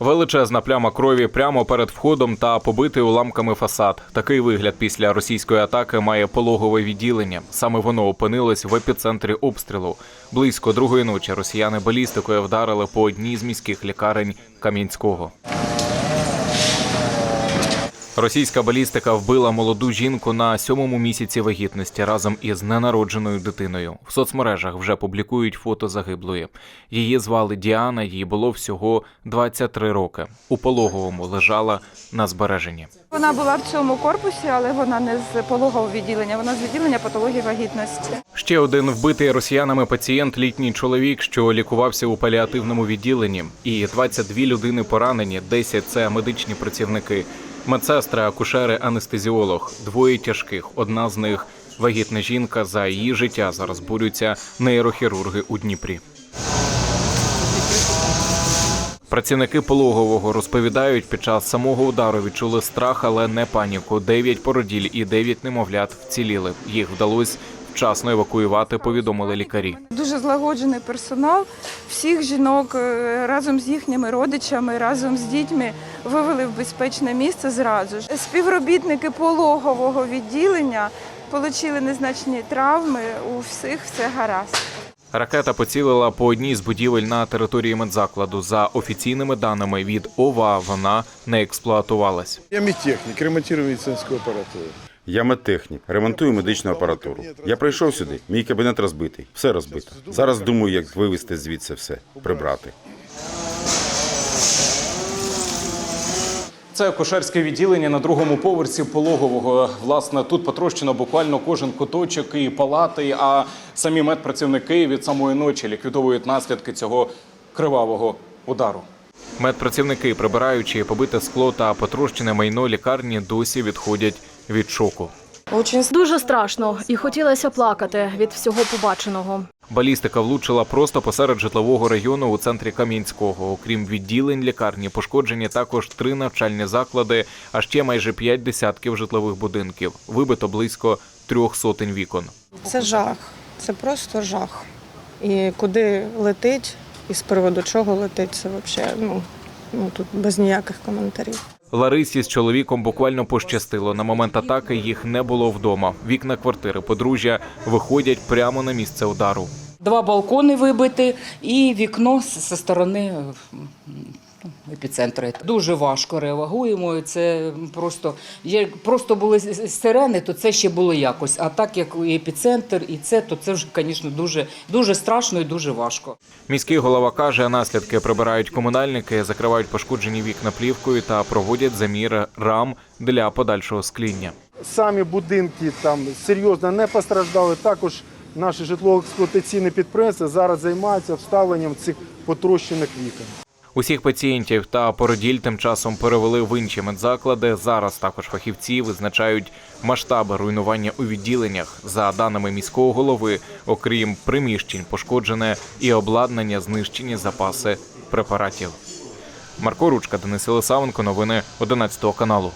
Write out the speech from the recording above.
Величезна пляма крові прямо перед входом та побитий уламками фасад. Такий вигляд після російської атаки має пологове відділення. Саме воно опинилось в епіцентрі обстрілу. Близько другої ночі росіяни балістикою вдарили по одній з міських лікарень Кам'янського. Російська балістика вбила молоду жінку на сьомому місяці вагітності разом із ненародженою дитиною. В соцмережах вже публікують фото загиблої. Її звали Діана, їй було всього 23 роки. У пологовому лежала на збереженні. Вона була в цьому корпусі, але вона не з пологового відділення, вона з відділення патології вагітності. Ще один вбитий росіянами пацієнт, літній чоловік, що лікувався у паліативному відділенні, і 22 людини поранені. 10 – це медичні працівники, медсестри, акушери, анестезіолог. Двоє тяжких. Одна з них вагітна жінка. За її життя зараз борються нейрохірурги у Дніпрі. Працівники пологового розповідають, під час самого удару відчули страх, але не паніку. Дев'ять породіль і дев'ять немовлят вціліли. Їх вдалося вчасно евакуювати, повідомили лікарі. Дуже злагоджений персонал. Всіх жінок е, разом з їхніми родичами, разом з дітьми вивели в безпечне місце зразу ж. Співробітники пологового відділення отримали незначні травми. У всіх все гаразд. Ракета поцілила по одній з будівель на території медзакладу. За офіційними даними від ОВА вона не експлуатувалась. Я медтехнік, ремонтую медицинську апаратуру. Я медтехнік, ремонтую медичну апаратуру. Я прийшов сюди, мій кабінет розбитий, все розбито. Зараз думаю, як вивезти звідси все, прибрати. Це акушерське відділення на другому поверсі пологового. Власне, тут потрощено буквально кожен куточок і палати. А самі медпрацівники від самої ночі ліквідовують наслідки цього кривавого удару. Медпрацівники, прибираючи побите скло та потрощене майно лікарні, досі відходять від шоку. Дуже страшно, і хотілося плакати від всього побаченого. Балістика влучила просто посеред житлового району у центрі Кам'янського. Окрім відділень лікарні, пошкоджені також три навчальні заклади, а ще майже п'ять десятків житлових будинків. Вибито близько трьох сотень вікон. Це жах, це просто жах. І куди летить, і з приводу чого летить, це взагалі ну, ну, тут без ніяких коментарів. Ларисі з чоловіком буквально пощастило. На момент атаки їх не було вдома. Вікна квартири подружжя виходять прямо на місце удару. Два балкони вибиті і вікно зі сторони епіцентру. Дуже важко реагуємо. Це просто є просто були сирени, то це ще було якось. А так як і епіцентр, і це, то це вже, звісно, дуже, дуже страшно і дуже важко. Міський голова каже, наслідки прибирають комунальники, закривають пошкоджені вікна плівкою та проводять заміри рам для подальшого скління. Самі будинки там серйозно не постраждали. Також наші житлово-експлуатаційні підприємства зараз займаються вставленням цих потрощених вікон. Усіх пацієнтів та породіль тим часом перевели в інші медзаклади. Зараз також фахівці визначають масштаби руйнування у відділеннях. За даними міського голови, окрім приміщень, пошкоджене і обладнання, знищені запаси препаратів. Марко Ручка, Денис Елисавенко, новини 11 каналу.